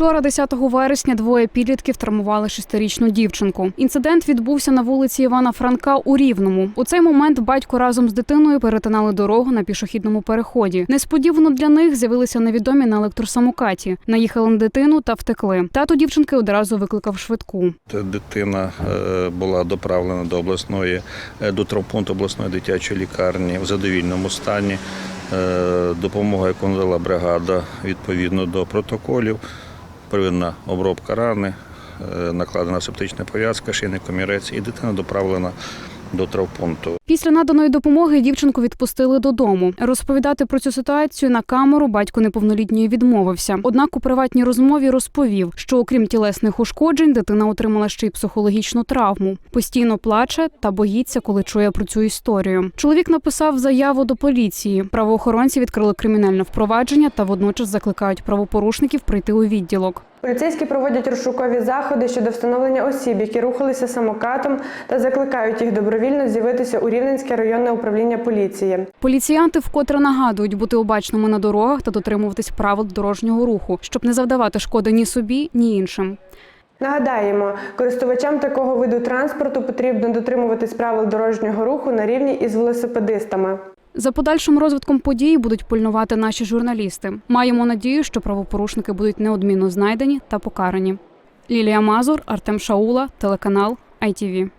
Вчора, 10 вересня, двоє підлітків травмували шестирічну дівчинку. Інцидент відбувся на вулиці Івана Франка у Рівному. У цей момент батько разом з дитиною перетинали дорогу на пішохідному переході. Несподівано для них з'явилися невідомі на електросамокаті. Наїхали на дитину та втекли. Тато дівчинки одразу викликав швидку. Дитина е, була доправлена до обласної е, до травмпункту обласної дитячої лікарні в задовільному стані. Е, Допомога, яку надала бригада відповідно до протоколів. Первинна обробка рани, е, накладена септична пов'язка, шийний комірець, і дитина доправлена до травмпункту. Після наданої допомоги дівчинку відпустили додому. Розповідати про цю ситуацію на камеру батько неповнолітньої відмовився. Однак у приватній розмові розповів, що окрім тілесних ушкоджень, дитина отримала ще й психологічну травму. Постійно плаче та боїться, коли чує про цю історію. Чоловік написав заяву до поліції. Правоохоронці відкрили кримінальне впровадження та водночас закликають правопорушників прийти у відділок. Поліцейські проводять розшукові заходи щодо встановлення осіб, які рухалися самокатом, та закликають їх добровільно з'явитися у Рівненське районне управління поліції. Поліціянти вкотре нагадують бути обачними на дорогах та дотримуватись правил дорожнього руху, щоб не завдавати шкоди ні собі, ні іншим. Нагадаємо, користувачам такого виду транспорту потрібно дотримуватись правил дорожнього руху на рівні із велосипедистами. За подальшим розвитком подій будуть пильнувати наші журналісти. Маємо надію, що правопорушники будуть неодмінно знайдені та покарані. Лілія Мазур, Артем Шаула, телеканал ITV.